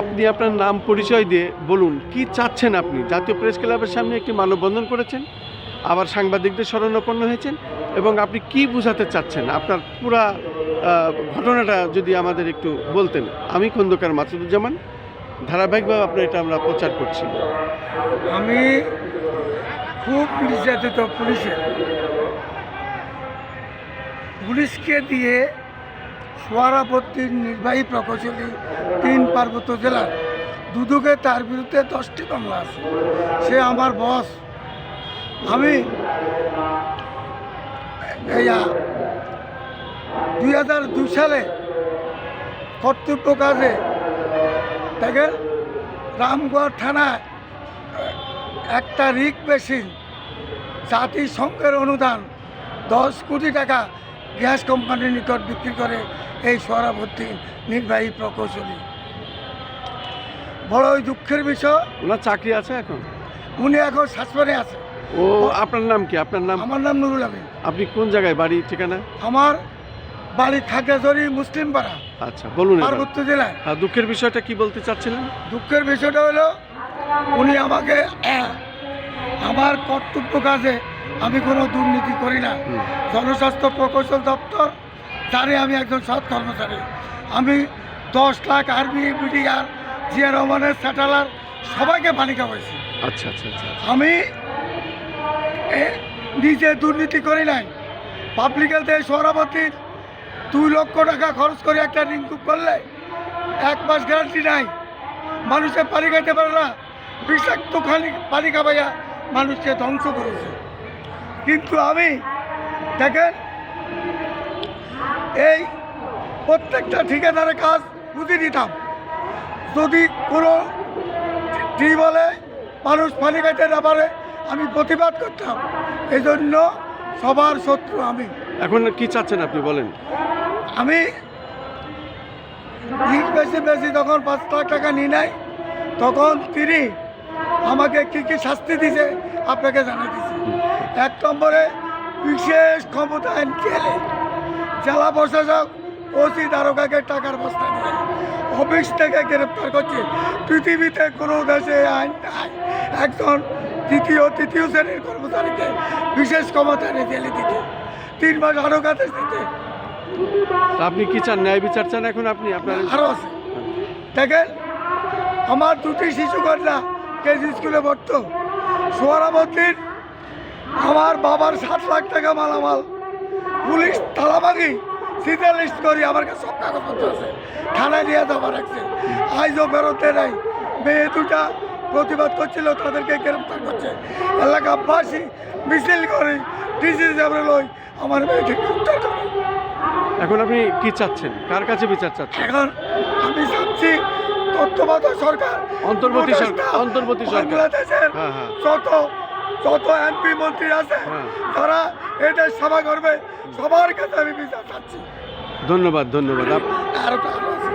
আপনি আপনার নাম পরিচয় দিয়ে বলুন, কি চাচ্ছেন আপনি? জাতীয় প্রেস ক্লাবের সামনে একটি মানববন্ধন করেছেন, আবার সাংবাদিকদের শরণাপন্ন হয়েছেন, এবং আপনি কি বোঝাতে চাচ্ছেন? আপনার পুরা ঘটনাটা যদি আমাদের একটু বলতেন। আমি খন্দকার মাসুদুজ্জামান, ধারাবাহিকভাবে আপনার এটা আমরা প্রচার করছি। আমি খুব নির্যাতিত পুলিশে পুলিশকে দিয়ে সোয়ারাপত্তির নির্বাহী প্রকৌশলী তিন পার্বত্য জেলার। দুদুকে তার বিরুদ্ধে দশটি মামলা আছে। সে আমার বস। আমি দুই হাজার দুই সালে কর্তব্য কাজে দেখেন রামগড় থানায় একটা রিক মেশিন জাতিসংঘের অনুদান দশ কোটি টাকা গ্যাস কোম্পানির নিকট বিক্রি করে এই সরাবর্তী নির্বাহী প্রকৌশলী। বড়ই দুঃখের বিষয়। ওনার চাকরি আছে এখন? উনি এখন সাসপেন্ডে আছে। ও আপনার নাম কি? আপনার নাম? আমার নাম নুরুল আমিন। আপনি কোন জায়গায় বাড়ি ঠিকানা? আমার বাড়ি খাগড়াছড়ি মুসলিম পাড়া। আচ্ছা বলুন। পার্বত্য জেলায়। হ্যাঁ দুঃখের বিষয়টা কি বলতে চাচ্ছিলেন? দুঃখের বিষয়টা হলো উনি আমাকে আমার কর্তব্য কাজে আমি কোনো দুর্নীতি করি না। জনস্বাস্থ্য প্রকৌশল দপ্তর জানে আমি একজন সৎ কর্মচারী। আমি দশ লাখ আর্মি বিডিআর জিয়া রহমানের স্যাটেলার সবাইকে পানি খাওয়াইছি। আচ্ছা আচ্ছা আচ্ছা আমি এ, নিজে দুর্নীতি করি নাই। পাবলিক হেলথে সভাপতির দুই লক্ষ টাকা খরচ করে একটা রিংকুপ করলে এক মাস গ্যারান্টি নাই। মানুষের পানি খাইতে পারে না। বিষাক্ত খালি পানি খাবাইয়া মানুষকে ধ্বংস করেছে। কিন্তু আমি দেখেন এই প্রত্যেকটা ঠিকাদারের কাজ বুঝে নিতাম যদি কোনো বলে মানুষ পানি খাইতে না পারে আমি প্রতিবাদ করতাম। এই জন্য সবার শত্রু আমি। এখন কি চাচ্ছেন আপনি বলেন? আমি বেশি বেশি যখন পাঁচ লাখ টাকা নিয়ে নেয় তখন তিনি আমাকে কি কি শাস্তি দিছে আপনাকে জানিয়ে দিছি। এক নম্বরে বিশেষ ক্ষমতায়ন গেলে জেলা প্রশাসক ওসি দ্বারকাকে টাকার বস্তা দিয়ে অফিস থেকে গ্রেপ্তার করছে। পৃথিবীতে কোনো দেশে আইন নাই। একজন দ্বিতীয় তৃতীয় শ্রেণির কর্মচারীকে বিশেষ ক্ষমতায়ন জেলে দিতে। তিন মাস আরও কাছে দিতে। আপনি কি চান? ন্যায় বিচার চান এখন আপনি? আপনার আরও আছে। দেখেন আমার দুটি শিশু কন্যা কেজি স্কুলে পড়তো। সোয়ারাবতীর আমার বাবার সাত লাখ টাকা মালামাল। পুলিশ তালাবাগি সিধা লিস্ট করি আমার কাছে সব কাগজপত্র আছে। থানায় নিয়ে যাওয়া রাখছে আজও বেরোতে নাই। মেয়ে দুটা প্রতিবাদ করছিল তাদেরকে গ্রেপ্তার করছে। এলাকাবাসী মিছিল করে ডিসি হিসাবে লই আমার মেয়েকে গ্রেপ্তার করে। এখন আপনি কি চাচ্ছেন? কার কাছে বিচার চাচ্ছেন? এখন আমি চাচ্ছি তত্ত্বাবধায়ক সরকার অন্তর্বর্তী সরকার অন্তর্বর্তী সরকার। বাংলাদেশের হ্যাঁ হ্যাঁ। যত যত এমপি মন্ত্রী আছে হ্যাঁ। তারা এটা সভা করবে। সবার কাছে আমি বিচার চাচ্ছি। ধন্যবাদ ধন্যবাদ। আরও